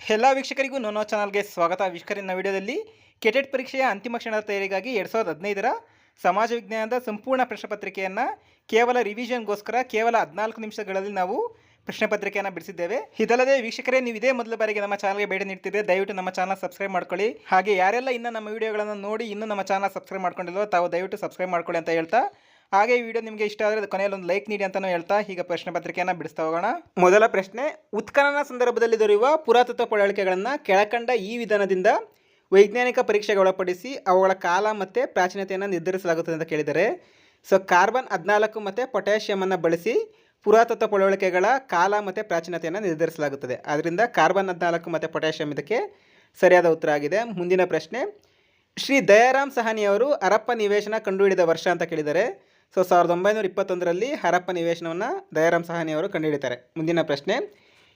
ಎಲ್ಲ ವೀಕ್ಷಕರಿಗೂ ನೋನೋ ಚಾನಲ್ಗೆ ಸ್ವಾಗತ. ವೀಕ್ಷಕರಿನ ವಿಡಿಯೋದಲ್ಲಿ ಕೆಟೆಟ್ ಪರೀಕ್ಷೆಯ ಅಂತಿಮ ಕ್ಷಣದ ತಯಾರಿಗಾಗಿ ಎರಡು ಸಾವಿರದ ಹದಿನೈದರ ಸಮಾಜ ವಿಜ್ಞಾನದ ಸಂಪೂರ್ಣ ಪ್ರಶ್ನೆ ಪತ್ರಿಕೆಯನ್ನು ಕೇವಲ ರಿವಿಷನ್ಗೋಸ್ಕರ ಕೇವಲ ಹದಿನಾಲ್ಕು ನಿಮಿಷಗಳಲ್ಲಿ ನಾವು ಪ್ರಶ್ನೆ ಪತ್ರಿಕೆಯನ್ನು ಬಿಡಿಸಿದ್ದೇವೆ. ಇದಲ್ಲದೆ ವೀಕ್ಷಕರೇ, ನೀವು ಇದೇ ಮೊದಲ ಬಾರಿಗೆ ನಮ್ಮ ಚಾನಲ್ಗೆ ಭೇಟಿ ನೀಡ್ತಿದ್ರೆ ದಯವಿಟ್ಟು ನಮ್ಮ ಚಾನಲ್ ಸಬ್ಸ್ಕ್ರೈಬ್ ಮಾಡ್ಕೊಳ್ಳಿ. ಹಾಗೆ ಯಾರೆಲ್ಲ ಇನ್ನು ನಮ್ಮ ವಿಡಿಯೋಗಳನ್ನು ನೋಡಿ ಇನ್ನೂ ನಮ್ಮ ಚಾನಲ್ ಸಬ್ಸ್ಕ್ರೈಬ್ ಮಾಡ್ಕೊಂಡಿಲ್ವೋ ತಾವು ದಯವಿಟ್ಟು ಸಬ್ಸ್ಕ್ರೈಬ್ ಮಾಡ್ಕೊಳ್ಳಿ ಅಂತ ಹೇಳ್ತಾ ಹಾಗೆ ಈ ವಿಡಿಯೋ ನಿಮಗೆ ಇಷ್ಟ ಆದರೆ ಕೊನೆಯಲ್ಲಿ ಒಂದು ಲೈಕ್ ನೀಡಿ ಅಂತಲೂ ಹೇಳ್ತಾ. ಈಗ ಪ್ರಶ್ನೆ ಪತ್ರಿಕೆಯನ್ನು ಬಿಡಿಸ್ತಾ ಹೋಗೋಣ. ಮೊದಲ ಪ್ರಶ್ನೆ, ಉತ್ಖನನ ಸಂದರ್ಭದಲ್ಲಿ ದೊರೆಯುವ ಪುರಾತತ್ವ ಪಳವಳಿಕೆಗಳನ್ನು ಕೆಳಕಂಡ ಈ ವಿಧಾನದಿಂದ ವೈಜ್ಞಾನಿಕ ಪರೀಕ್ಷೆಗೆ ಒಳಪಡಿಸಿ ಅವುಗಳ ಕಾಲ ಮತ್ತು ಪ್ರಾಚೀನತೆಯನ್ನು ನಿರ್ಧರಿಸಲಾಗುತ್ತದೆ ಅಂತ ಕೇಳಿದರೆ, ಸೊ ಕಾರ್ಬನ್ ಹದಿನಾಲ್ಕು ಮತ್ತು ಪೊಟ್ಯಾಷಿಯಮನ್ನು ಬಳಸಿ ಪುರಾತತ್ವ ಪಳವಳಿಕೆಗಳ ಕಾಲ ಮತ್ತು ಪ್ರಾಚೀನತೆಯನ್ನು ನಿರ್ಧರಿಸಲಾಗುತ್ತದೆ. ಆದ್ದರಿಂದ ಕಾರ್ಬನ್ ಹದಿನಾಲ್ಕು ಮತ್ತು ಪೊಟ್ಯಾಷಿಯಂ ಇದಕ್ಕೆ ಸರಿಯಾದ ಉತ್ತರ ಆಗಿದೆ. ಮುಂದಿನ ಪ್ರಶ್ನೆ, ಶ್ರೀ ದಯಾರಾಮ್ ಸಹಾನಿಯವರು ಹರಪ್ಪ ನಿವೇಶನ ಕಂಡುಹಿಡಿದ ವರ್ಷ ಅಂತ ಕೇಳಿದ್ದಾರೆ ಸೊ, ಸಾವಿರದ ಒಂಬೈನೂರ ಇಪ್ಪತ್ತೊಂದರಲ್ಲಿ ಹರಪ್ಪ ನಿವೇಶನವನ್ನು ದಯಾರಾಮ್ ಸಹಾನಿಯವರು ಕಂಡುಹಿಡಿತಾರೆ. ಮುಂದಿನ ಪ್ರಶ್ನೆ,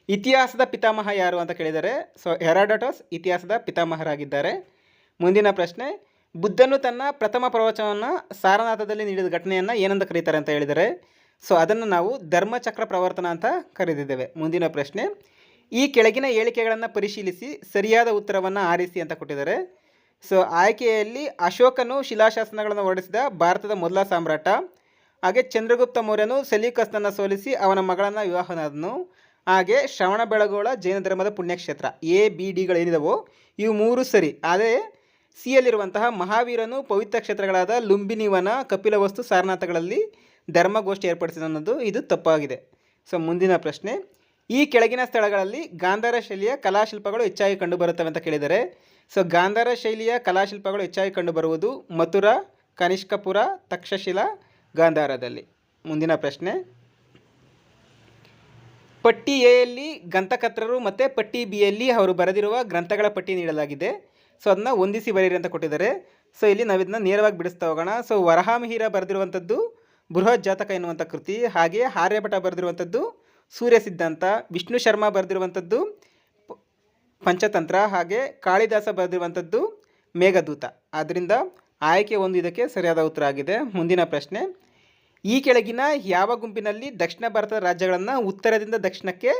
ಇತಿಹಾಸದ ಪಿತಾಮಹ ಯಾರು ಅಂತ ಕೇಳಿದರೆ, ಸೊ, ಹೆರಾಡಟೋಸ್ ಇತಿಹಾಸದ ಪಿತಾಮಹರಾಗಿದ್ದಾರೆ. ಮುಂದಿನ ಪ್ರಶ್ನೆ, ಬುದ್ಧನು ತನ್ನ ಪ್ರಥಮ ಪ್ರವಚನವನ್ನು ಸಾರನಾಥದಲ್ಲಿ ನೀಡಿದ ಘಟನೆಯನ್ನು ಏನಂತ ಕರೀತಾರೆ ಅಂತ ಹೇಳಿದರೆ, ಸೊ, ಅದನ್ನು ನಾವು ಧರ್ಮಚಕ್ರ ಪ್ರವರ್ತನ ಅಂತ ಕರೆದಿದ್ದೇವೆ. ಮುಂದಿನ ಪ್ರಶ್ನೆ, ಈ ಕೆಳಗಿನ ಹೇಳಿಕೆಗಳನ್ನು ಪರಿಶೀಲಿಸಿ ಸರಿಯಾದ ಉತ್ತರವನ್ನು ಆರಿಸಿ ಅಂತ ಕೊಟ್ಟಿದ್ದಾರೆ. ಸೊ ಆಯ್ಕೆಯಲ್ಲಿ ಅಶೋಕನು ಶಿಲಾಶಾಸನಗಳನ್ನು ಹೊರಡಿಸಿದ ಭಾರತದ ಮೊದಲ ಸಾಮ್ರಾಟ. ಹಾಗೆ ಚಂದ್ರಗುಪ್ತ ಮೌರ್ಯನು ಸೆಲ್ಯೂಕಸ್ನನ್ನು ಸೋಲಿಸಿ ಅವನ ಮಗಳನ್ನು ವಿವಾಹನಾದನು. ಹಾಗೆ ಶ್ರವಣ ಬೆಳಗೋಳ ಜೈನ ಧರ್ಮದ ಪುಣ್ಯಕ್ಷೇತ್ರ, ಎ, ಬಿ ಡಿಗಳೇನಿದವೋ ಇವು ಮೂರು ಸರಿ. ಅದೇ ಸಿಯಲ್ಲಿರುವಂತಹ ಮಹಾವೀರನು ಪವಿತ್ರ ಕ್ಷೇತ್ರಗಳಾದ ಲುಂಬಿನಿವನ ಕಪಿಲವಸ್ತು, ಸಾರನಾಥಗಳಲ್ಲಿ ಧರ್ಮಗೋಷ್ಠಿ ಏರ್ಪಡಿಸಿದ ಅನ್ನೋದು ಇದು ತಪ್ಪಾಗಿದೆ. ಸೊ ಮುಂದಿನ ಪ್ರಶ್ನೆ, ಈ ಕೆಳಗಿನ ಸ್ಥಳಗಳಲ್ಲಿ ಗಾಂಧಾರ ಶೈಲಿಯ ಕಲಾಶಿಲ್ಪಗಳು ಹೆಚ್ಚಾಗಿ ಕಂಡುಬರುತ್ತವೆ ಅಂತ ಕೇಳಿದರೆ ಸೊ ಗಾಂಧಾರ ಶೈಲಿಯ ಕಲಾಶಿಲ್ಪಗಳು ಹೆಚ್ಚಾಗಿ ಕಂಡುಬರುವುದು ಮಥುರಾ, ಕನಿಷ್ಕಪುರ, ತಕ್ಷಶಿಲಾ ಗಾಂಧಾರದಲ್ಲಿ ಮುಂದಿನ ಪ್ರಶ್ನೆ. ಪಟ್ಟಿ ಎಯಲ್ಲಿ ಗಂತಕತ್ರರು ಮತ್ತು ಪಟ್ಟಿ ಬಿಯಲ್ಲಿ ಅವರು ಬರೆದಿರುವ ಗ್ರಂಥಗಳ ಪಟ್ಟಿ ನೀಡಲಾಗಿದೆ. ಸೊ ಅದನ್ನ ಹೊಂದಿಸಿ ಬರೀರಿ ಅಂತ ಕೊಟ್ಟಿದ್ದಾರೆ. ಸೊ ಇಲ್ಲಿ ನಾವು ಇದನ್ನ ನೇರವಾಗಿ ಬಿಡಿಸ್ತಾ ಹೋಗೋಣ. ಸೊ ವರಹಾಮಿಹಿರ ಬರೆದಿರುವಂಥದ್ದು, ಬೃಹತ್ ಜಾತಕ ಎನ್ನುವಂಥ ಕೃತಿ ಹಾಗೆ ಆರ್ಯಭಟ ಬರೆದಿರುವಂಥದ್ದು ಸೂರ್ಯ ಸಿದ್ಧಾಂತ ವಿಷ್ಣು ಶರ್ಮಾ ಬರೆದಿರುವಂಥದ್ದು ಪಂಚತಂತ್ರ ಹಾಗೆ ಕಾಳಿದಾಸ ಬರೆದಿರುವಂಥದ್ದು ಮೇಘದೂತ. ಆದ್ದರಿಂದ ಆಯ್ಕೆ ಒಂದು ಇದಕ್ಕೆ ಸರಿಯಾದ ಉತ್ತರ ಆಗಿದೆ. ಮುಂದಿನ ಪ್ರಶ್ನೆ, ಈ ಕೆಳಗಿನ ಯಾವ ಗುಂಪಿನಲ್ಲಿ ದಕ್ಷಿಣ ಭಾರತದ ರಾಜ್ಯಗಳನ್ನು ಉತ್ತರದಿಂದ ದಕ್ಷಿಣಕ್ಕೆ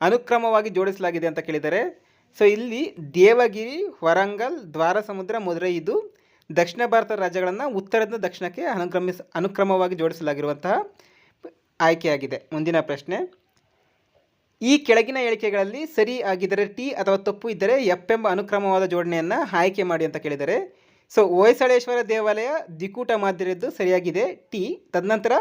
ಅನುಕ್ರಮವಾಗಿ ಜೋಡಿಸಲಾಗಿದೆ ಅಂತ ಕೇಳಿದರೆ, ಸೊ ಇಲ್ಲಿ ದೇವಗಿರಿ, ವರಂಗಲ್, ದ್ವಾರಸಮುದ್ರ, ಮಧುರೈ ಇದು ದಕ್ಷಿಣ ಭಾರತದ ರಾಜ್ಯಗಳನ್ನು ಉತ್ತರದಿಂದ ದಕ್ಷಿಣಕ್ಕೆ ಅನುಕ್ರಮಿಸ, ಅನುಕ್ರಮವಾಗಿ ಜೋಡಿಸಲಾಗಿರುವಂತಹ ಆಯ್ಕೆಯಾಗಿದೆ. ಮುಂದಿನ ಪ್ರಶ್ನೆ ಈ ಕೆಳಗಿನ ಹೇಳಿಕೆಗಳಲ್ಲಿ ಸರಿ ಆಗಿದ್ದರೆ ಟಿ ಅಥವಾ ತಪ್ಪು ಇದ್ದರೆ ಎಫ್ ಎಂಬ ಅನುಕ್ರಮವಾದ ಜೋಡಣೆಯನ್ನು ಆಯ್ಕೆ ಮಾಡಿ ಅಂತ ಕೇಳಿದರೆ. ಸೊ, ಹೊಯ್ಸಳೇಶ್ವರ ದೇವಾಲಯ ದಿಕೂಟ ಮಾದರಿಯದ್ದು ಸರಿಯಾಗಿದೆ. ಟಿ, ತದನಂತರ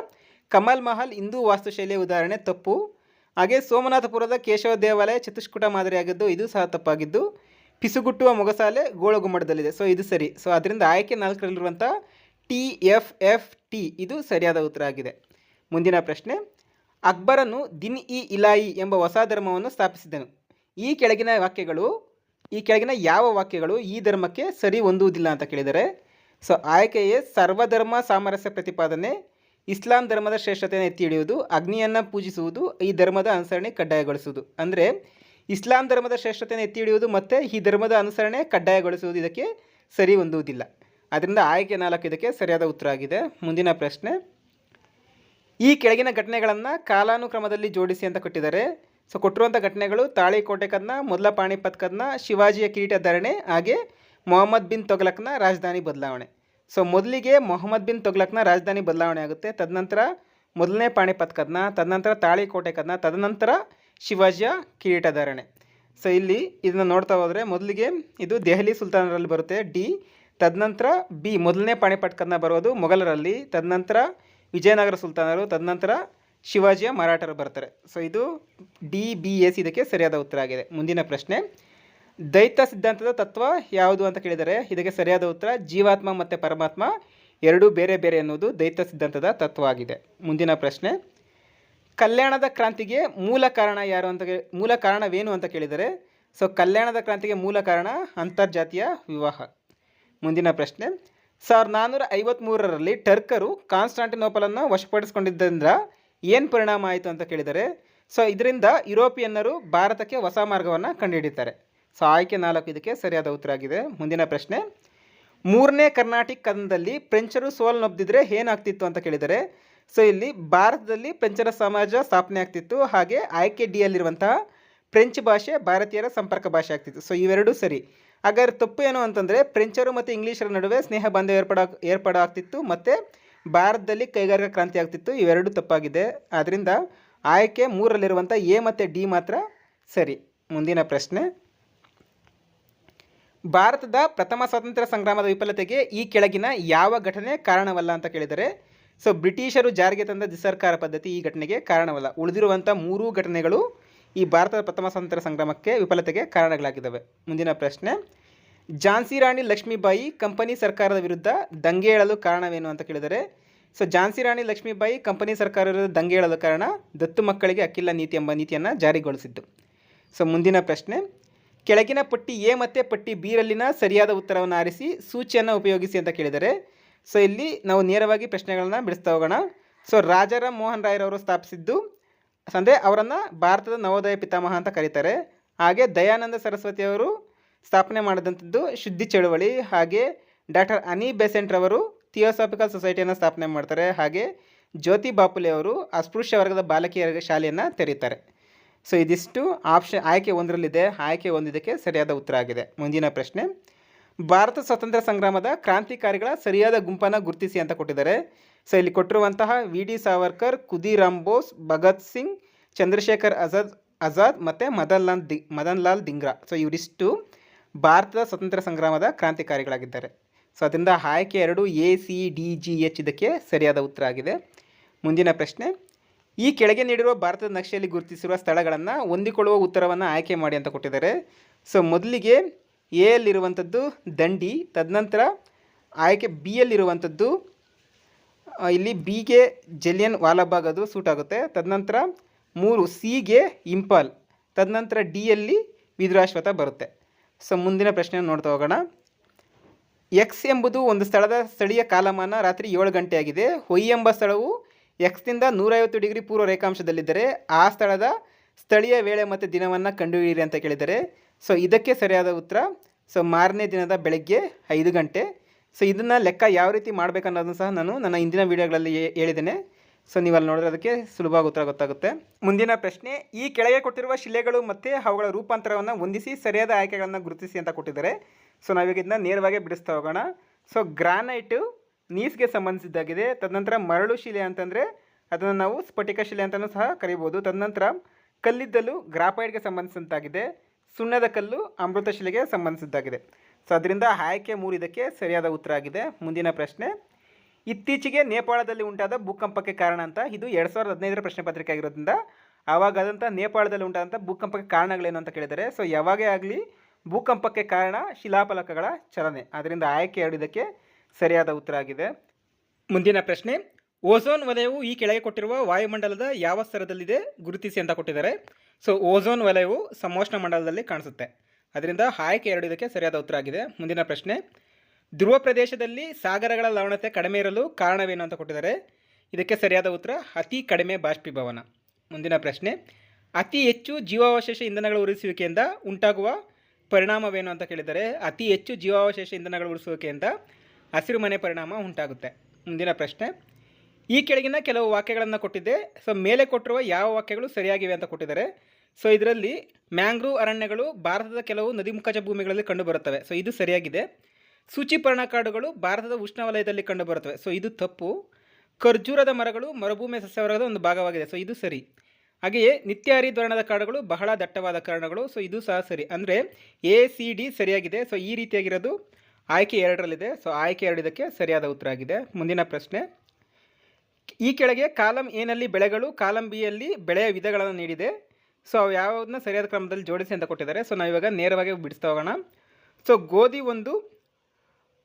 ಕಮಲ್ ಮಹಲ್ ಹಿಂದೂ ವಾಸ್ತುಶೈಲಿಯ ಉದಾಹರಣೆ ತಪ್ಪು. ಹಾಗೆ ಸೋಮನಾಥಪುರದ ಕೇಶವ ದೇವಾಲಯ ಚತುಷ್ಕುಟ ಮಾದರಿಯಾಗಿದ್ದು ಇದು ಸಹ ತಪ್ಪಾಗಿದ್ದು. ಪಿಸುಗುಟ್ಟುವ ಮೊಗಸಾಲೆ ಗೋಳಗುಮ್ಮಡದಲ್ಲಿದೆ. ಸೊ, ಇದು ಸರಿ. ಸೊ, ಅದರಿಂದ ಆಯ್ಕೆ ನಾಲ್ಕರಲ್ಲಿರುವಂಥ ಟಿ, ಎಫ್ ಎಫ್, ಟಿ, ಇದು ಸರಿಯಾದ ಉತ್ತರ ಆಗಿದೆ. ಮುಂದಿನ ಪ್ರಶ್ನೆ. ಅಕ್ಬರನು ದಿನ್ ಇ ಇಲಾಯಿ ಎಂಬ ಹೊಸ ಧರ್ಮವನ್ನು ಸ್ಥಾಪಿಸಿದನು. ಈ ಕೆಳಗಿನ ವಾಕ್ಯಗಳು, ಈ ಕೆಳಗಿನ ಯಾವ ವಾಕ್ಯಗಳು ಈ ಧರ್ಮಕ್ಕೆ ಸರಿ ಹೊಂದುವುದಿಲ್ಲ ಅಂತ ಕೇಳಿದರೆ, ಸೊ ಆಯ್ಕೆಯೇ ಸರ್ವಧರ್ಮ ಸಾಮರಸ್ಯ ಪ್ರತಿಪಾದನೆ, ಇಸ್ಲಾಂ ಧರ್ಮದ ಶ್ರೇಷ್ಠತೆಯನ್ನು ಎತ್ತಿ ಹಿಡಿಯುವುದು, ಅಗ್ನಿಯನ್ನು ಪೂಜಿಸುವುದು, ಈ ಧರ್ಮದ ಅನುಸರಣೆ ಕಡ್ಡಾಯಗೊಳಿಸುವುದು. ಅಂದರೆ ಇಸ್ಲಾಂ ಧರ್ಮದ ಶ್ರೇಷ್ಠತೆಯನ್ನು ಎತ್ತಿ ಹಿಡಿಯುವುದು ಮತ್ತು ಈ ಧರ್ಮದ ಅನುಸರಣೆ ಕಡ್ಡಾಯಗೊಳಿಸುವುದು ಇದಕ್ಕೆ ಸರಿ ಹೊಂದುವುದಿಲ್ಲ. ಅದರಿಂದ ಆಯ್ಕೆ ನಾಲ್ಕು ಇದಕ್ಕೆ ಸರಿಯಾದ ಉತ್ತರ ಆಗಿದೆ. ಮುಂದಿನ ಪ್ರಶ್ನೆ. ಈ ಕೆಳಗಿನ ಘಟನೆಗಳನ್ನು ಕಾಲಾನುಕ್ರಮದಲ್ಲಿ ಜೋಡಿಸಿ ಅಂತ ಕೊಟ್ಟಿದ್ದಾರೆ. ಸೊ ಕೊಟ್ಟಿರುವಂಥ ಘಟನೆಗಳು ತಾಳಿಕೋಟೆ ಕದ್ನ, ಮೊದಲ ಪಾಣಿಪತ್ ಕದ್ನ, ಶಿವಾಜಿಯ ಕಿರೀಟ ಧರಣೆ, ಹಾಗೆ ಮೊಹಮ್ಮದ್ ಬಿನ್ ತೊಗ್ಲಕ್ನ ರಾಜಧಾನಿ ಬದಲಾವಣೆ. ಸೊ ಮೊದಲಿಗೆ ಮೊಹಮ್ಮದ್ ಬಿನ್ ತೊಗ್ಲಕ್ನ ರಾಜಧಾನಿ ಬದಲಾವಣೆ ಆಗುತ್ತೆ. ತದನಂತರ ಮೊದಲನೇ ಪಾಣಿಪತ್ ಕದ್ನ, ತದನಂತರ ತಾಳಿಕೋಟೆ ಕದ್ನ, ತದನಂತರ ಶಿವಾಜಿಯ ಕಿರೀಟ ಧರಣೆ. ಸೊ ಇಲ್ಲಿ ಇದನ್ನು ನೋಡ್ತಾ ಹೋದರೆ ಮೊದಲಿಗೆ ಇದು ದೆಹಲಿ ಸುಲ್ತಾನರಲ್ಲಿ ಬರುತ್ತೆ. ಡಿ, ತದನಂತರ ಬಿ, ಮೊದಲನೇ ಪಾಣಿಪಟ್ ಕದನ ಬರೋದು ಮೊಘಲರಲ್ಲಿ, ತದನಂತರ ವಿಜಯನಗರ ಸುಲ್ತಾನರು, ತದನಂತರ ಶಿವಾಜಿಯ ಮರಾಠರು ಬರ್ತಾರೆ. ಸೊ ಇದು ಡಿ ಬಿ ಎಸ್ ಇದಕ್ಕೆ ಸರಿಯಾದ ಉತ್ತರ ಆಗಿದೆ. ಮುಂದಿನ ಪ್ರಶ್ನೆ ದೈತ ಸಿದ್ಧಾಂತದ ತತ್ವ ಯಾವುದು ಅಂತ ಕೇಳಿದರೆ, ಇದಕ್ಕೆ ಸರಿಯಾದ ಉತ್ತರ ಜೀವಾತ್ಮ ಮತ್ತು ಪರಮಾತ್ಮ ಎರಡೂ ಬೇರೆ ಬೇರೆ ಅನ್ನೋದು ದೈತ ಸಿದ್ಧಾಂತದ ತತ್ವ ಆಗಿದೆ. ಮುಂದಿನ ಪ್ರಶ್ನೆ, ಕಲ್ಯಾಣದ ಕ್ರಾಂತಿಗೆ ಮೂಲ ಕಾರಣ ಯಾರು ಅಂತ ಮೂಲ ಕಾರಣವೇನು ಅಂತ ಕೇಳಿದರೆ ಸೊ ಕಲ್ಯಾಣದ ಕ್ರಾಂತಿಗೆ ಮೂಲ ಕಾರಣ ಅಂತರ್ಜಾತಿಯ ವಿವಾಹ. ಮುಂದಿನ ಪ್ರಶ್ನೆ ಸಾವಿರದ ನಾನ್ನೂರ ಐವತ್ತ್ಮೂರರಲ್ಲಿ ಟರ್ಕರು ಕಾನ್ಸ್ಟಾಂಟಿನೋಪಲನ್ನು ವಶಪಡಿಸಿಕೊಂಡಿದ್ದರಿಂದ ಏನು ಪರಿಣಾಮ ಆಯಿತು ಅಂತ ಕೇಳಿದರೆ, ಸೊ ಇದರಿಂದ ಯುರೋಪಿಯನ್ನರು ಭಾರತಕ್ಕೆ ಹೊಸ ಮಾರ್ಗವನ್ನು ಕಂಡುಹಿಡಿತಾರೆ. ಸೊ ಆಯ್ಕೆ ನಾಲ್ಕು ಇದಕ್ಕೆ ಸರಿಯಾದ ಉತ್ತರ ಆಗಿದೆ. ಮುಂದಿನ ಪ್ರಶ್ನೆ, ಮೂರನೇ ಕರ್ನಾಟಿಕ್ ಕದನದಲ್ಲಿ ಫ್ರೆಂಚರು ಸೋಲ್ನೊಬ್ದಿದ್ರೆ ಏನಾಗ್ತಿತ್ತು ಅಂತ ಕೇಳಿದರೆ, ಸೊ ಇಲ್ಲಿ ಭಾರತದಲ್ಲಿ ಫ್ರೆಂಚರ ಸಮಾಜ ಸ್ಥಾಪನೆ ಆಗ್ತಿತ್ತು, ಹಾಗೆ ಆಯ್ಕೆ ಡಿಯಲ್ಲಿರುವಂತಹ ಫ್ರೆಂಚ್ ಭಾಷೆ ಭಾರತೀಯರ ಸಂಪರ್ಕ ಭಾಷೆ ಆಗ್ತಿತ್ತು. ಸೊ ಇವೆರಡೂ ಸರಿ. ಹಾಗಾದ್ರೆ ತಪ್ಪು ಏನು ಅಂತಂದರೆ ಫ್ರೆಂಚರು ಮತ್ತು ಇಂಗ್ಲೀಷರ ನಡುವೆ ಸ್ನೇಹ ಬಂಧ ಏರ್ಪಡ ಏರ್ಪಾಡು ಆಗ್ತಿತ್ತು ಮತ್ತು ಭಾರತದಲ್ಲಿ ಕೈಗಾರಿಕಾ ಕ್ರಾಂತಿ ಆಗ್ತಿತ್ತು. ಇವೆರಡೂ ತಪ್ಪಾಗಿದೆ. ಆದ್ದರಿಂದ ಆಯ್ಕೆ ಮೂರಲ್ಲಿರುವಂಥ ಎ ಮತ್ತು ಡಿ ಮಾತ್ರ ಸರಿ. ಮುಂದಿನ ಪ್ರಶ್ನೆ. ಭಾರತದ ಪ್ರಥಮ ಸ್ವಾತಂತ್ರ್ಯ ಸಂಗ್ರಾಮದ ವಿಫಲತೆಗೆ ಈ ಕೆಳಗಿನ ಯಾವ ಘಟನೆ ಕಾರಣವಲ್ಲ ಅಂತ ಕೇಳಿದರೆ, ಸೊ ಬ್ರಿಟಿಷರು ಜಾರಿಗೆ ತಂದ ದಿಸರ್ಕಾರ ಪದ್ಧತಿ ಈ ಘಟನೆಗೆ ಕಾರಣವಲ್ಲ. ಉಳಿದಿರುವಂಥ ಮೂರೂ ಘಟನೆಗಳು ಈ ಭಾರತದ ಪ್ರಥಮ ಸ್ವಾತಂತ್ರ್ಯ ಸಂಗ್ರಾಮಕ್ಕೆ ವಿಫಲತೆಗೆ ಕಾರಣಗಳಾಗಿದ್ದಾವೆ. ಮುಂದಿನ ಪ್ರಶ್ನೆ, ಝಾನ್ಸಿ ರಾಣಿ ಲಕ್ಷ್ಮೀಬಾಯಿ ಕಂಪನಿ ಸರ್ಕಾರದ ವಿರುದ್ಧ ದಂಗೆ ಏಳಲು ಕಾರಣವೇನು ಅಂತ ಕೇಳಿದರೆ, ಸೊ ಝಾನ್ಸಿ ರಾಣಿ ಲಕ್ಷ್ಮೀಬಾಯಿ ಕಂಪನಿ ಸರ್ಕಾರದ ದಂಗೆ ಏಳಲು ಕಾರಣ ದತ್ತು ಮಕ್ಕಳಿಗೆ ಅಕ್ಕಿಲ್ಲ ನೀತಿ ಎಂಬ ನೀತಿಯನ್ನು ಜಾರಿಗೊಳಿಸಿದ್ದು. ಸೊ ಮುಂದಿನ ಪ್ರಶ್ನೆ, ಕೆಳಗಿನ ಪಟ್ಟಿ ಎ ಮತ್ತು ಪಟ್ಟಿ ಬಿರಲ್ಲಿನ ಸರಿಯಾದ ಉತ್ತರವನ್ನು ಆರಿಸಿ ಸೂಚಿಯನ್ನು ಉಪಯೋಗಿಸಿ ಅಂತ ಕೇಳಿದರೆ, ಸೊ ಇಲ್ಲಿ ನಾವು ನೇರವಾಗಿ ಪ್ರಶ್ನೆಗಳನ್ನು ಬಿಡಿಸ್ತಾ ಹೋಗೋಣ. ಸೊ ರಾಜಾರಾಮ್ ಮೋಹನ್ ರಾಯರವರು ಸ್ಥಾಪಿಸಿದ್ದು ಅಂದರೆ ಅವರನ್ನು ಭಾರತದ ನವೋದಯ ಪಿತಾಮಹ ಅಂತ ಕರೀತಾರೆ. ಹಾಗೆ ದಯಾನಂದ ಸರಸ್ವತಿಯವರು ಸ್ಥಾಪನೆ ಮಾಡಿದಂಥದ್ದು ಶುದ್ಧಿ ಚಳುವಳಿ. ಹಾಗೆ ಡಾಕ್ಟರ್ ಅನಿ ಬೆಸೆಂಟ್ರವರು ಥಿಯೋಸಾಫಿಕಲ್ ಸೊಸೈಟಿಯನ್ನು ಸ್ಥಾಪನೆ ಮಾಡ್ತಾರೆ. ಹಾಗೆ ಜ್ಯೋತಿ ಬಾಪುಲೆ ಅವರು ಅಸ್ಪೃಶ್ಯ ವರ್ಗದ ಬಾಲಕಿಯರ ಶಾಲೆಯನ್ನು ತೆರೀತಾರೆ. ಸೊ, ಇದಿಷ್ಟು ಆಪ್ಷನ್ ಆಯ್ಕೆ ಒಂದರಲ್ಲಿದೆ. ಆಯ್ಕೆ ಒಂದಿದ್ದಕ್ಕೆ ಸರಿಯಾದ ಉತ್ತರ ಆಗಿದೆ. ಮುಂದಿನ ಪ್ರಶ್ನೆ. ಭಾರತ ಸ್ವಾತಂತ್ರ್ಯ ಸಂಗ್ರಾಮದ ಕ್ರಾಂತಿಕಾರಿಗಳ ಸರಿಯಾದ ಗುಂಪನ್ನು ಗುರುತಿಸಿ ಅಂತ ಕೊಟ್ಟಿದ್ದಾರೆ. ಸೊ ಇಲ್ಲಿ ಕೊಟ್ಟಿರುವಂತಹ ವಿ ಡಿ ಸಾವರ್ಕರ್ ಕುದಿರಾಮ್ ಬೋಸ್ ಭಗತ್ ಸಿಂಗ್ ಚಂದ್ರಶೇಖರ್ ಆಜಾದ್ ಆಜಾದ್ ಮತ್ತು ಮದನ್ ಲಾಲ್ ದಿ ಮದನ್ ಲಾಲ್ ದಿಂಗ್ರಾ. ಸೊ ಇವರಿಷ್ಟು ಭಾರತದ ಸ್ವಾತಂತ್ರ್ಯ ಸಂಗ್ರಾಮದ ಕ್ರಾಂತಿಕಾರಿಗಳಾಗಿದ್ದಾರೆ. ಸೊ ಅದರಿಂದ ಆಯ್ಕೆ ಎರಡು A C D G H ಇದಕ್ಕೆ ಸರಿಯಾದ ಉತ್ತರ ಆಗಿದೆ. ಮುಂದಿನ ಪ್ರಶ್ನೆ ಈ ಕೆಳಗೆ ನೀಡಿರುವ ಭಾರತದ ನಕ್ಷೆಯಲ್ಲಿ ಗುರುತಿಸಿರುವ ಸ್ಥಳಗಳನ್ನು ಹೊಂದಿಕೊಳ್ಳುವ ಉತ್ತರವನ್ನು ಆಯ್ಕೆ ಮಾಡಿ ಅಂತ ಕೊಟ್ಟಿದ್ದಾರೆ. ಸೊ ಮೊದಲಿಗೆ ಎ ಯಲ್ಲಿರುವಂಥದ್ದು ದಂಡಿ ತದನಂತರ ಆಯ್ಕೆ ಬಿ ಯಲ್ಲಿರುವಂಥದ್ದು ಆ, ಇಲ್ಲಿ ಬಿಗೆ ಜಲಿಯನ್ ವಾಲಾಬಾಗ್ ಅದು ಸೂಟ್ ಆಗುತ್ತೆ. ತದನಂತರ ಮೂರು ಸಿಗೆ ಇಂಪಾಲ್. ತದನಂತರ ಡಿಯಲ್ಲಿ ವಿದ್ರಾಶ್ವತ ಬರುತ್ತೆ. ಸೊ ಮುಂದಿನ ಪ್ರಶ್ನೆ ನೋಡ್ತಾ ಹೋಗೋಣ. ಎಕ್ಸ್ ಎಂಬುದು ಒಂದು ಸ್ಥಳದ ಸ್ಥಳೀಯ ಕಾಲಮಾನ, ರಾತ್ರಿ ಏಳು ಗಂಟೆಯಾಗಿದೆ. ಹೊಯ್ ಎಂಬ ಸ್ಥಳವು ಎಕ್ಸ್ನಿಂದ ನೂರೈವತ್ತು ಡಿಗ್ರಿ ಪೂರ್ವ ರೇಖಾಂಶದಲ್ಲಿದ್ದರೆ ಆ ಸ್ಥಳದ ಸ್ಥಳೀಯ ವೇಳೆ ಮತ್ತು ದಿನವನ್ನು ಕಂಡುಹಿಡಿಯಿರಿ ಅಂತ ಕೇಳಿದರೆ. ಸೊ ಇದಕ್ಕೆ ಸರಿಯಾದ ಉತ್ತರ. ಸೊ ಮಾರನೇ ದಿನದ ಬೆಳಗ್ಗೆ ಐದು ಗಂಟೆ. ಸೊ ಇದನ್ನು ಲೆಕ್ಕ ಯಾವ ರೀತಿ ಮಾಡಬೇಕನ್ನೋದನ್ನು ಸಹ ನಾನು ನನ್ನ ಹಿಂದಿನ ವೀಡಿಯೋಗಳಲ್ಲಿ ಹೇಳಿದ್ದೇನೆ. ಸೊ ನೀವು ಅಲ್ಲಿ ನೋಡಿದ್ರೆ ಅದಕ್ಕೆ ಸುಲಭವಾಗಿ ಉತ್ತರ ಗೊತ್ತಾಗುತ್ತೆ. ಮುಂದಿನ ಪ್ರಶ್ನೆ, ಈ ಕೆಳಗೆ ಕೊಟ್ಟಿರುವ ಶಿಲೆಗಳು ಮತ್ತು ಅವುಗಳ ರೂಪಾಂತರವನ್ನು ಹೊಂದಿಸಿ ಸರಿಯಾದ ಆಯ್ಕೆಗಳನ್ನು ಗುರುತಿಸಿ ಅಂತ ಕೊಟ್ಟಿದ್ದಾರೆ. ಸೊ ನಾವೀಗ ಇದನ್ನ ನೇರವಾಗಿ ಬಿಡಿಸ್ತಾ ಹೋಗೋಣ. ಸೊ ಗ್ರಾನೈಟು ನೀಸ್ಗೆ ಸಂಬಂಧಿಸಿದ್ದಾಗಿದೆ. ತದನಂತರ ಮರಳು ಶಿಲೆ ಅಂತಂದರೆ ಅದನ್ನು ನಾವು ಸ್ಫಟಿಕ ಶಿಲೆ ಅಂತಲೂ ಸಹ ಕರಿಬೋದು. ತದನಂತರ ಕಲ್ಲಿದ್ದಲು ಗ್ರಾಫೈಡ್ಗೆ ಸಂಬಂಧಿಸಿದಂತಾಗಿದೆ. ಸುಣ್ಣದ ಕಲ್ಲು ಅಮೃತ ಶಿಲೆಗೆ ಸಂಬಂಧಿಸಿದ್ದಾಗಿದೆ. ಸೊ ಅದರಿಂದ ಆಯ್ಕೆ ಮೂರು ಇದಕ್ಕೆ ಸರಿಯಾದ ಉತ್ತರ ಆಗಿದೆ. ಮುಂದಿನ ಪ್ರಶ್ನೆ, ಇತ್ತೀಚೆಗೆ ನೇಪಾಳದಲ್ಲಿ ಉಂಟಾದ ಭೂಕಂಪಕ್ಕೆ ಕಾರಣ ಅಂತ ಇದು ಎರಡು ಸಾವಿರದ ಹದಿನೈದರ ಪ್ರಶ್ನೆ ಪತ್ರಿಕೆ ಆಗಿರೋದ್ರಿಂದ ಆವಾಗ ಆದಂಥ ನೇಪಾಳದಲ್ಲಿ ಉಂಟಾದಂಥ ಭೂಕಂಪಕ್ಕೆ ಕಾರಣಗಳೇನು ಅಂತ ಕೇಳಿದ್ದಾರೆ ಸೊ ಯಾವಾಗೇ ಆಗಲಿ ಭೂಕಂಪಕ್ಕೆ ಕಾರಣ ಶಿಲಾಫಲಕಗಳ ಚಲನೆ. ಅದರಿಂದ ಆಯ್ಕೆ ಎರಡು ಇದಕ್ಕೆ ಸರಿಯಾದ ಉತ್ತರ ಆಗಿದೆ. ಮುಂದಿನ ಪ್ರಶ್ನೆ, ಓಝೋನ್ ವಲಯವು ಈ ಕೆಳಗೆ ಕೊಟ್ಟಿರುವ ವಾಯುಮಂಡಲದ ಯಾವ ಸ್ತರದಲ್ಲಿದೆ ಗುರುತಿಸಿ ಅಂತ ಕೊಟ್ಟಿದ್ದಾರೆ. ಸೊ ಓಝೋನ್ ವಲಯವು ಸಮೋಷ್ಣ ಮಂಡಲದಲ್ಲಿ ಕಾಣಿಸುತ್ತೆ. ಅದರಿಂದ ಆಯ್ಕೆ ಎರಡು ಇದಕ್ಕೆ ಸರಿಯಾದ ಉತ್ತರ ಆಗಿದೆ. ಮುಂದಿನ ಪ್ರಶ್ನೆ, ಧ್ರುವ ಪ್ರದೇಶದಲ್ಲಿ ಸಾಗರಗಳ ಲವಣತೆ ಕಡಿಮೆ ಇರಲು ಕಾರಣವೇನು ಅಂತ ಕೊಟ್ಟಿದ್ದಾರೆ. ಇದಕ್ಕೆ ಸರಿಯಾದ ಉತ್ತರ, ಅತಿ ಕಡಿಮೆ ಬಾಷ್ಪೀಭವನ. ಮುಂದಿನ ಪ್ರಶ್ನೆ, ಅತಿ ಹೆಚ್ಚು ಜೀವಾವಶೇಷ ಇಂಧನಗಳ ಉರಿಸುವಿಕೆಯಿಂದ ಉಂಟಾಗುವ ಪರಿಣಾಮವೇನು ಅಂತ ಕೇಳಿದರೆ ಅತಿ ಹೆಚ್ಚು ಜೀವಾವಶೇಷ ಇಂಧನಗಳ ಉಳಿಸುವಿಕೆಯಿಂದ ಹಸಿರುಮನೆ ಪರಿಣಾಮ ಉಂಟಾಗುತ್ತೆ. ಮುಂದಿನ ಪ್ರಶ್ನೆ, ಈ ಕೆಳಗಿನ ಕೆಲವು ವಾಕ್ಯಗಳನ್ನು ಕೊಟ್ಟಿದ್ದೆ. ಸೊ ಮೇಲೆ ಕೊಟ್ಟಿರುವ ಯಾವ ವಾಕ್ಯಗಳು ಸರಿಯಾಗಿವೆ ಅಂತ ಕೊಟ್ಟಿದ್ದಾರೆ. ಸೊ ಇದರಲ್ಲಿ ಮ್ಯಾಂಗ್ರೂವ್ ಅರಣ್ಯಗಳು ಭಾರತದ ಕೆಲವು ನದಿಮುಖಜ ಭೂಮಿಗಳಲ್ಲಿ ಕಂಡುಬರುತ್ತವೆ. ಸೊ ಇದು ಸರಿಯಾಗಿದೆ. ಸೂಚಿಪರ್ಣ ಕಾಡುಗಳು ಭಾರತದ ಉಷ್ಣವಲಯದಲ್ಲಿ ಕಂಡುಬರುತ್ತವೆ. ಸೊ ಇದು ತಪ್ಪು. ಖರ್ಜೂರದ ಮರಗಳು ಮರುಭೂಮಿ ಸಸ್ಯವರ್ಗದ ಒಂದು ಭಾಗವಾಗಿದೆ. ಸೊ ಇದು ಸರಿ. ಹಾಗೆಯೇ ನಿತ್ಯ ಹರಿದ್ವರ್ಣದ ಕಾಡುಗಳು ಬಹಳ ದಟ್ಟವಾದ ಕಾರಣಗಳು. ಸೊ ಇದು ಸಹ ಸರಿ. ಅಂದರೆ ಎ ಸಿ ಡಿ ಸರಿಯಾಗಿದೆ. ಸೊ ಈ ರೀತಿಯಾಗಿರೋದು ಆಯ್ಕೆ ಎರಡರಲ್ಲಿದೆ. ಸೊ ಆಯ್ಕೆ ಎರಡು ಇದಕ್ಕೆ ಸರಿಯಾದ ಉತ್ತರ ಆಗಿದೆ. ಮುಂದಿನ ಪ್ರಶ್ನೆ. ಈ ಕೆಳಗೆ ಕಾಲಂ ಎನಲ್ಲಿ ಬೆಳೆಗಳು, ಕಾಲಂ ಬಿಯಲ್ಲಿ ಬೆಳೆಯ ವಿಧಗಳನ್ನು ನೀಡಿದೆ. ಸೊ ಅವು ಯಾವುದನ್ನ ಸರಿಯಾದ ಕ್ರಮದಲ್ಲಿ ಜೋಡಿಸಿ ಅಂತ ಕೊಟ್ಟಿದ್ದಾರೆ. ಸೊ ನಾವಿವಾಗ ನೇರವಾಗಿ ಬಿಡಿಸ್ತಾ ಹೋಗೋಣ. ಸೊ ಗೋಧಿ ಒಂದು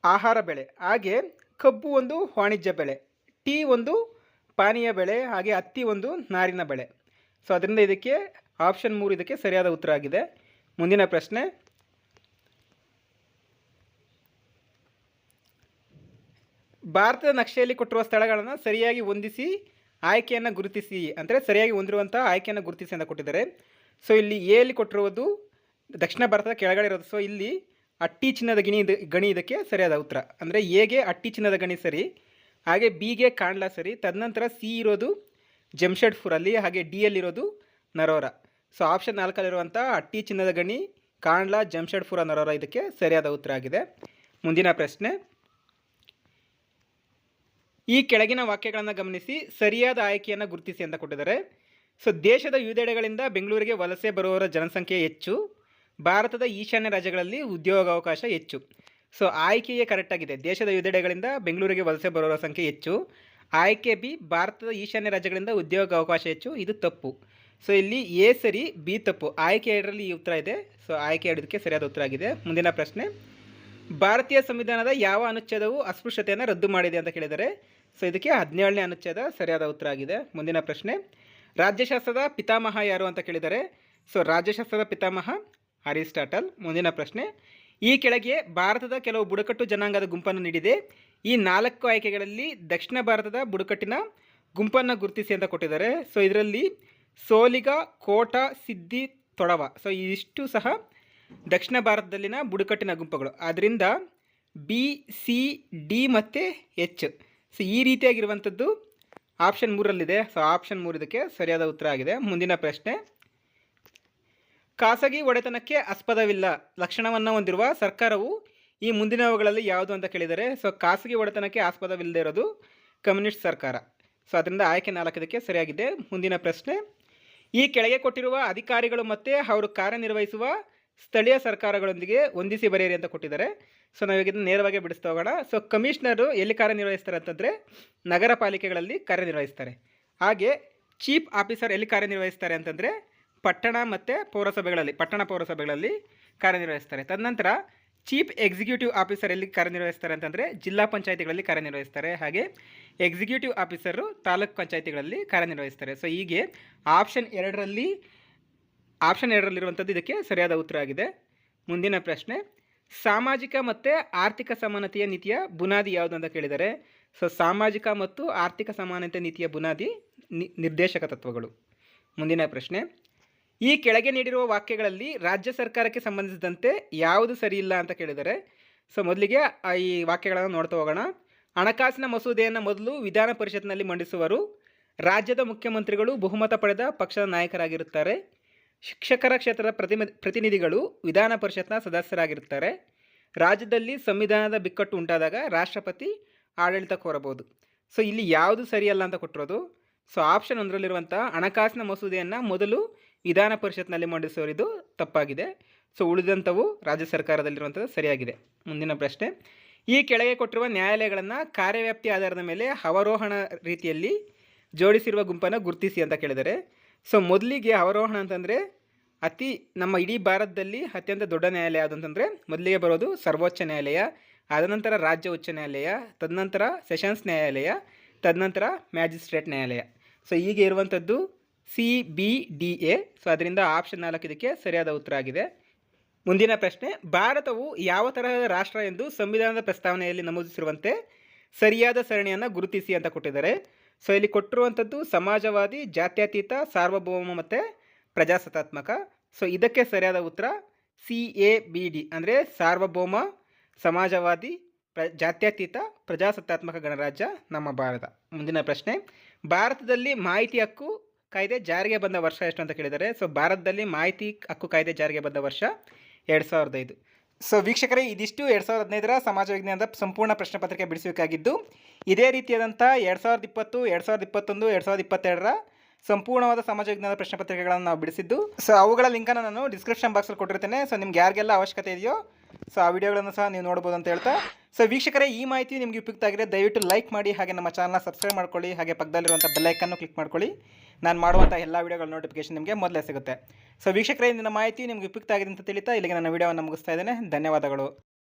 ಆಹಾರ ಬೆಳೆ, ಹಾಗೆ ಕಬ್ಬು ಒಂದು ವಾಣಿಜ್ಯ ಬೆಳೆ, ಟೀ ಒಂದು ಪಾನೀಯ ಬೆಳೆ, ಹಾಗೆ ಹತ್ತಿ ಒಂದು ನಾರಿನ ಬೆಳೆ. ಸೊ ಅದರಿಂದ ಇದಕ್ಕೆ ಆಪ್ಷನ್ ಮೂರು ಇದಕ್ಕೆ ಸರಿಯಾದ ಉತ್ತರ ಆಗಿದೆ. ಮುಂದಿನ ಪ್ರಶ್ನೆ. ಭಾರತದ ನಕ್ಷೆಯಲ್ಲಿ ಕೊಟ್ಟಿರುವ ಸ್ಥಳಗಳನ್ನು ಸರಿಯಾಗಿ ಹೊಂದಿಸಿ ಆಯ್ಕೆಯನ್ನು ಗುರುತಿಸಿ ಅಂದರೆ ಸರಿಯಾಗಿ ಹೊಂದಿರುವಂಥ ಆಯ್ಕೆಯನ್ನು ಗುರುತಿಸಿ ಅಂತ ಕೊಟ್ಟಿದ್ದಾರೆ. ಸೊ ಇಲ್ಲಿ ಎಲ್ಲಿ ಕೊಟ್ಟಿರುವುದು ದಕ್ಷಿಣ ಭಾರತದ ಕೆಳಗಡೆ ಇರೋದು ಸೊ ಇಲ್ಲಿ ಅಟ್ಟಿ ಚಿನ್ನದ ಗಿಣಿ ಗಣಿ ಇದಕ್ಕೆ ಸರಿಯಾದ ಉತ್ತರ. ಅಂದರೆ ಎಗೆ ಅಟ್ಟಿ ಚಿನ್ನದ ಗಣಿ ಸರಿ, ಹಾಗೆ ಬಿಗೆ ಕಾಂಡ್ಲಾ ಸರಿ, ತದನಂತರ ಸಿ ಇರೋದು ಜಮ್ಶೆಡ್ಪುರಲ್ಲಿ ಹಾಗೆ ಡಿ ಯಲ್ಲಿರೋದು ನರೋರ. ಸೊ ಆಪ್ಷನ್ ನಾಲ್ಕಲ್ಲಿರುವಂಥ ಅಟ್ಟಿ ಚಿನ್ನದ ಗಣಿ, ಕಾಂಡ್ಲ, ಜಮ್ಶೆಡ್ಪುರ, ನರೋರ ಇದಕ್ಕೆ ಸರಿಯಾದ ಉತ್ತರ ಆಗಿದೆ. ಮುಂದಿನ ಪ್ರಶ್ನೆ. ಈ ಕೆಳಗಿನ ವಾಕ್ಯಗಳನ್ನು ಗಮನಿಸಿ ಸರಿಯಾದ ಆಯ್ಕೆಯನ್ನು ಗುರುತಿಸಿ ಅಂತ ಕೊಟ್ಟಿದ್ದಾರೆ. ಸೊ ದೇಶದ ವಿವಿಧೆಡೆಗಳಿಂದ ಬೆಂಗಳೂರಿಗೆ ವಲಸೆ ಬರುವವರ ಜನಸಂಖ್ಯೆ ಹೆಚ್ಚು. ಭಾರತದ ಈಶಾನ್ಯ ರಾಜ್ಯಗಳಲ್ಲಿ ಉದ್ಯೋಗಾವಕಾಶ ಹೆಚ್ಚು. ಸೊ ಆಯ್ಕೆಯೇ ಕರೆಕ್ಟಾಗಿದೆ ದೇಶದ ವಿವಿಧೆಡೆಗಳಿಂದ ಬೆಂಗಳೂರಿಗೆ ವಲಸೆ ಬರುವವರ ಸಂಖ್ಯೆ ಹೆಚ್ಚು. ಆಯ್ಕೆ ಬಿ, ಭಾರತದ ಈಶಾನ್ಯ ರಾಜ್ಯಗಳಿಂದ ಉದ್ಯೋಗ ಅವಕಾಶ ಹೆಚ್ಚು. ಇದು ತಪ್ಪು. ಸೊ ಇಲ್ಲಿ ಎ ಸರಿ, ಬಿ ತಪ್ಪು. ಆಯ್ಕೆ ಎರಡರಲ್ಲಿ ಈ ಉತ್ತರ ಇದೆ. ಸೊ ಆಯ್ಕೆ ಎರಡಕ್ಕೆ ಸರಿಯಾದ ಉತ್ತರ ಆಗಿದೆ. ಮುಂದಿನ ಪ್ರಶ್ನೆ. ಭಾರತೀಯ ಸಂವಿಧಾನದ ಯಾವ ಅನುಚ್ಛೇದವು ಅಸ್ಪೃಶ್ಯತೆಯನ್ನು ರದ್ದು ಮಾಡಿದೆ ಅಂತ ಕೇಳಿದರೆ ಸೊ ಇದಕ್ಕೆ ಹದಿನೇಳನೇ ಅನುಚ್ಛೇದ ಸರಿಯಾದ ಉತ್ತರ ಆಗಿದೆ. ಮುಂದಿನ ಪ್ರಶ್ನೆ. ರಾಜ್ಯಶಾಸ್ತ್ರದ ಪಿತಾಮಹ ಯಾರು ಅಂತ ಕೇಳಿದರೆ ಸೊ ರಾಜ್ಯಶಾಸ್ತ್ರದ ಪಿತಾಮಹ ಅರಿಸ್ಟಾಟಲ್. ಮುಂದಿನ ಪ್ರಶ್ನೆ. ಈ ಕೆಳಗೆ ಭಾರತದ ಕೆಲವು ಬುಡಕಟ್ಟು ಜನಾಂಗದ ಗುಂಪನ್ನು ನೀಡಿದೆ. ಈ ನಾಲ್ಕು ಆಯ್ಕೆಗಳಲ್ಲಿ ದಕ್ಷಿಣ ಭಾರತದ ಬುಡಕಟ್ಟಿನ ಗುಂಪನ್ನು ಗುರುತಿಸಿ ಅಂತ ಕೊಟ್ಟಿದ್ದಾರೆ. ಸೊ ಇದರಲ್ಲಿ ಸೋಲಿಗ, ಕೋಟ ಸಿದ್ದಿ ತೊಡವ. ಸೊ ಇದಿಷ್ಟು ಸಹ ದಕ್ಷಿಣ ಭಾರತದಲ್ಲಿನ ಬುಡಕಟ್ಟಿನ ಗುಂಪುಗಳು. ಆದ್ದರಿಂದ ಬಿ ಸಿ ಡಿ ಮತ್ತು ಎಚ್ ಸೊ ಈ ರೀತಿಯಾಗಿರುವಂಥದ್ದು ಆಪ್ಷನ್ ಮೂರಲ್ಲಿದೆ. ಸೊ ಆಪ್ಷನ್ ಮೂರು ಇದಕ್ಕೆ ಸರಿಯಾದ ಉತ್ತರ ಆಗಿದೆ. ಮುಂದಿನ ಪ್ರಶ್ನೆ. ಖಾಸಗಿ ಒಡೆತನಕ್ಕೆ ಆಸ್ಪದವಿಲ್ಲ. ಲಕ್ಷಣವನ್ನು ಹೊಂದಿರುವ ಸರ್ಕಾರವು ಈ ಮುಂದಿನವುಗಳಲ್ಲಿ ಯಾವುದು ಅಂತ ಕೇಳಿದರೆ ಸೊ ಖಾಸಗಿ ಒಡೆತನಕ್ಕೆ ಆಸ್ಪದವಿಲ್ಲದೆ ಇರೋದು ಕಮ್ಯುನಿಸ್ಟ್ ಸರ್ಕಾರ. ಸೊ ಅದರಿಂದ ಆಯ್ಕೆ ನಾಲ್ಕದಕ್ಕೆ ಸರಿಯಾಗಿದೆ. ಮುಂದಿನ ಪ್ರಶ್ನೆ. ಈ ಕೆಳಗೆ ಕೊಟ್ಟಿರುವ ಅಧಿಕಾರಿಗಳು ಮತ್ತು ಅವರು ಕಾರ್ಯನಿರ್ವಹಿಸುವ ಸ್ಥಳೀಯ ಸರ್ಕಾರಗಳೊಂದಿಗೆ ಹೊಂದಿಸಿ ಬರೆಯಿರಿ ಅಂತ ಕೊಟ್ಟಿದ್ದಾರೆ. ಸೊ ನಾವು ಇದನ್ನು ನೇರವಾಗಿ ಬಿಡಿಸ್ತಾ ಹೋಗೋಣ. ಸೊ ಕಮಿಷನರು ಎಲ್ಲಿ ಕಾರ್ಯನಿರ್ವಹಿಸ್ತಾರೆ ಅಂತಂದರೆ ನಗರ ಪಾಲಿಕೆಗಳಲ್ಲಿ ಕಾರ್ಯನಿರ್ವಹಿಸ್ತಾರೆ. ಹಾಗೆ ಚೀಫ್ ಆಫೀಸರ್ ಎಲ್ಲಿ ಕಾರ್ಯನಿರ್ವಹಿಸ್ತಾರೆ ಅಂತಂದರೆ ಪಟ್ಟಣ ಮತ್ತು ಪೌರಸಭೆಗಳಲ್ಲಿ, ಪಟ್ಟಣ ಪೌರಸಭೆಗಳಲ್ಲಿ ಕಾರ್ಯನಿರ್ವಹಿಸ್ತಾರೆ. ತದನಂತರ ಚೀಫ್ ಎಕ್ಸಿಕ್ಯೂಟಿವ್ ಆಫೀಸರ್ ಎಲ್ಲಿ ಕಾರ್ಯನಿರ್ವಹಿಸ್ತಾರೆ ಅಂತಂದರೆ ಜಿಲ್ಲಾ ಪಂಚಾಯತಿಗಳಲ್ಲಿ ಕಾರ್ಯನಿರ್ವಹಿಸ್ತಾರೆ. ಹಾಗೆ ಎಕ್ಸಿಕ್ಯೂಟಿವ್ ಆಫೀಸರು ತಾಲೂಕ್ ಪಂಚಾಯತಿಗಳಲ್ಲಿ ಕಾರ್ಯನಿರ್ವಹಿಸ್ತಾರೆ. ಸೊ ಹೀಗೆ ಆಪ್ಷನ್ ಎರಡರಲ್ಲಿ, ಆಪ್ಷನ್ ಎರಡರಲ್ಲಿರುವಂಥದ್ದು ಇದಕ್ಕೆ ಸರಿಯಾದ ಉತ್ತರ ಆಗಿದೆ. ಮುಂದಿನ ಪ್ರಶ್ನೆ ಸಾಮಾಜಿಕ ಮತ್ತು ಆರ್ಥಿಕ ಸಮಾನತೆಯ ನೀತಿಯ ಬುನಾದಿ ಯಾವುದು ಅಂತ ಕೇಳಿದರೆ, ಸೊ ಸಾಮಾಜಿಕ ಮತ್ತು ಆರ್ಥಿಕ ಸಮಾನತೆ ನೀತಿಯ ಬುನಾದಿ ನಿರ್ದೇಶಕ ತತ್ವಗಳು. ಮುಂದಿನ ಪ್ರಶ್ನೆ. ಈ ಕೆಳಗೆ ನೀಡಿರುವ ವಾಕ್ಯಗಳಲ್ಲಿ ರಾಜ್ಯ ಸರ್ಕಾರಕ್ಕೆ ಸಂಬಂಧಿಸಿದಂತೆ ಯಾವುದು ಸರಿಯಿಲ್ಲ ಅಂತ ಕೇಳಿದರೆ, ಸೊ ಮೊದಲಿಗೆ ಈ ವಾಕ್ಯಗಳನ್ನು ನೋಡ್ತಾ ಹೋಗೋಣ. ಹಣಕಾಸಿನ ಮಸೂದೆಯನ್ನು ಮೊದಲು ವಿಧಾನ ಪರಿಷತ್ನಲ್ಲಿ ಮಂಡಿಸುವರು. ರಾಜ್ಯದ ಮುಖ್ಯಮಂತ್ರಿಗಳು ಬಹುಮತ ಪಡೆದ ಪಕ್ಷದ ನಾಯಕರಾಗಿರುತ್ತಾರೆ. ಶಿಕ್ಷಕರ ಕ್ಷೇತ್ರದ ಪ್ರತಿಮಿ, ಪ್ರತಿನಿಧಿಗಳು ವಿಧಾನ ಪರಿಷತ್ನ ಸದಸ್ಯರಾಗಿರ್ತಾರೆ ರಾಜ್ಯದಲ್ಲಿ ಸಂವಿಧಾನದ ಬಿಕ್ಕಟ್ಟು ಉಂಟಾದಾಗ ರಾಷ್ಟ್ರಪತಿ ಆಡಳಿತ ಕೋರಬಹುದು. ಸೊ, ಇಲ್ಲಿ ಯಾವುದು ಸರಿಯಲ್ಲ ಅಂತ ಕೊಟ್ಟಿರೋದು? ಸೊ, ಆಪ್ಷನ್ ಒಂದರಲ್ಲಿರುವಂಥ ಹಣಕಾಸಿನ ಮಸೂದೆಯನ್ನು ಮೊದಲು ವಿಧಾನ ಪರಿಷತ್ನಲ್ಲಿ ಮಂಡಿಸೋರಿದು ತಪ್ಪಾಗಿದೆ. ಸೊ, ಉಳಿದಂಥವು ರಾಜ್ಯ ಸರ್ಕಾರದಲ್ಲಿರುವಂಥದ್ದು ಸರಿಯಾಗಿದೆ. ಮುಂದಿನ ಪ್ರಶ್ನೆ. ಈ ಕೆಳಗೆ ಕೊಟ್ಟಿರುವ ನ್ಯಾಯಾಲಯಗಳನ್ನು ಕಾರ್ಯವ್ಯಾಪ್ತಿ ಆಧಾರದ ಮೇಲೆ ಅವರೋಹಣ ರೀತಿಯಲ್ಲಿ ಜೋಡಿಸಿರುವ ಗುಂಪನ್ನು ಗುರುತಿಸಿ ಅಂತ ಕೇಳಿದರೆ ಸೊ ಮೊದಲಿಗೆ ಅವರೋಹಣ ಅಂತಂದರೆ ಅತಿ ನಮ್ಮ ಇಡೀ ಭಾರತದಲ್ಲಿ ಅತ್ಯಂತ ದೊಡ್ಡ ನ್ಯಾಯಾಲಯ ಯಾವುದು ಅಂತಂದರೆ ಮೊದಲಿಗೆ ಬರೋದು ಸರ್ವೋಚ್ಚ ನ್ಯಾಯಾಲಯ ಆದನಂತರ ರಾಜ್ಯ ಉಚ್ಚ ನ್ಯಾಯಾಲಯ, ತದನಂತರ ಸೆಷನ್ಸ್ ನ್ಯಾಯಾಲಯ, ತದನಂತರ ಮ್ಯಾಜಿಸ್ಟ್ರೇಟ್ ನ್ಯಾಯಾಲಯ. ಸೊ ಹೀಗೆ ಇರುವಂಥದ್ದು C B D A. So ಅದರಿಂದ ಆಪ್ಷನ್ ನಾಲ್ಕು ಇದಕ್ಕೆ ಸರಿಯಾದ ಉತ್ತರ ಆಗಿದೆ. ಮುಂದಿನ ಪ್ರಶ್ನೆ, ಭಾರತವು ಯಾವ ತರಹದ ರಾಷ್ಟ್ರ ಎಂದು ಸಂವಿಧಾನದ ಪ್ರಸ್ತಾವನೆಯಲ್ಲಿ ನಮೂದಿಸಿರುವಂತೆ ಸರಿಯಾದ ಸರಣಿಯನ್ನು ಗುರುತಿಸಿ ಅಂತ ಕೊಟ್ಟಿದ್ದಾರೆ. ಸೊ ಇಲ್ಲಿ ಕೊಟ್ಟಿರುವಂಥದ್ದು ಸಮಾಜವಾದಿ, ಜಾತ್ಯತೀತ, ಸಾರ್ವಭೌಮ ಮತ್ತು ಪ್ರಜಾಸತ್ತಾತ್ಮಕ. ಸೊ ಇದಕ್ಕೆ ಸರಿಯಾದ ಉತ್ತರ ಸಿ ಎ ಬಿ ಡಿ ಅಂದರೆ ಸಾರ್ವಭೌಮ, ಸಮಾಜವಾದಿ, ಪ್ರ, ಜಾತ್ಯತೀತ, ಪ್ರಜಾಸತ್ತಾತ್ಮಕ ಗಣರಾಜ್ಯ ನಮ್ಮ ಭಾರತ. ಮುಂದಿನ ಪ್ರಶ್ನೆ. ಭಾರತದಲ್ಲಿ ಮಾಹಿತಿ ಹಕ್ಕು ಕಾಯ್ದೆ ಜಾರಿಗೆ ಬಂದ ವರ್ಷ ಎಷ್ಟು ಅಂತ ಕೇಳಿದ್ದಾರೆ ಸೊ ಭಾರತದಲ್ಲಿ ಮಾಹಿತಿ ಹಕ್ಕು ಕಾಯ್ದೆ ಜಾರಿಗೆ ಬಂದ ವರ್ಷ ಎರಡು ಸಾವಿರದ ಐದು. ಸೊ ವೀಕ್ಷಕರೇ, ಇದಿಷ್ಟು ಎರಡು ಸಾವಿರದ ಹದಿನೈದರ ಸಮಾಜ ವಿಜ್ಞಾನದ ಸಂಪೂರ್ಣ ಪ್ರಶ್ನೆ ಪತ್ರಿಕೆ ಬಿಡಿಸಬೇಕಾಗಿದ್ದು ಇದೇ ರೀತಿಯಾದಂಥ ಎರಡು ಸಾವಿರದ ಇಪ್ಪತ್ತು, ಎರಡು ಸಾವಿರದ ಇಪ್ಪತ್ತೊಂದು, ಎರಡು ಸಾವಿರದ ಇಪ್ಪತ್ತೆರಡರ ಸಂಪೂರ್ಣವಾದ ಸಮಾಜ ವಿಜ್ಞಾನದ ಪ್ರಶ್ನೆ ಪತ್ರಿಕೆಗಳನ್ನು ನಾವು ಬಿಡಿಸಿದ್ದು. ಸೊ ಅವುಗಳ ಲಿಂಕನ್ನು ನಾನು ಡಿಸ್ಕ್ರಿಪ್ಷನ್ ಬಾಕ್ಸಲ್ಲಿ ಕೊಟ್ಟಿರ್ತೇನೆ. ಸೊ ನಿಮ್ಗೆ ಯಾರಿಗೆಲ್ಲ ಅವಶ್ಯಕತೆ ಇದೆಯೋ ಸೊ ಆ ವಿಡಿಯೋಗಳನ್ನು ಸಹ ನೀವು ನೋಡ್ಬೋದು ಅಂತ ಹೇಳ್ತಾ. ಸೊ ವೀಕ್ಷಕರೇ, ಈ ಮಾಹಿತಿ ನಿಮಗೆ ಉಪಯುಕ್ತ ಆಗಿದೆ. ದಯವಿಟ್ಟು ಲೈಕ್ ಮಾಡಿ, ಹಾಗೆ ನಮ್ಮ ಚಾನಲ್ನ ಸಬ್ಸ್ಕ್ರೈಬ್ ಮಾಡ್ಕೊಳ್ಳಿ, ಹಾಗೆ ಪಕ್ಕದಲ್ಲಿರುವಂಥ ಬೆಲ್ಲೈಕನ್ನು ಕ್ಲಿಕ್ ಮಾಡ್ಕೊಳ್ಳಿ. ನಾನು ಮಾಡುವಂಥ ಎಲ್ಲ ವಿಡಿಯೋಗಳ ನೋಟಿಫಿಕೇಶನ್ ನಿಮಗೆ ಮೊದಲೇ ಸಿಗುತ್ತೆ. ಸೊ ವೀಕ್ಷಕರೇ, ಇಂದಿನ ಮಾಹಿತಿ ನಿಮಗೆ ಉಪಯುಕ್ತ ಆಗಿದೆ ಅಂತ ತಿಳಿತಾ, ಇಲ್ಲಿಗೆ ನನ್ನ ವಿಡಿಯೋವನ್ನು ಮುಗಿಸ್ತಾ ಇದ್ದೇನೆ. ಧನ್ಯವಾದಗಳು.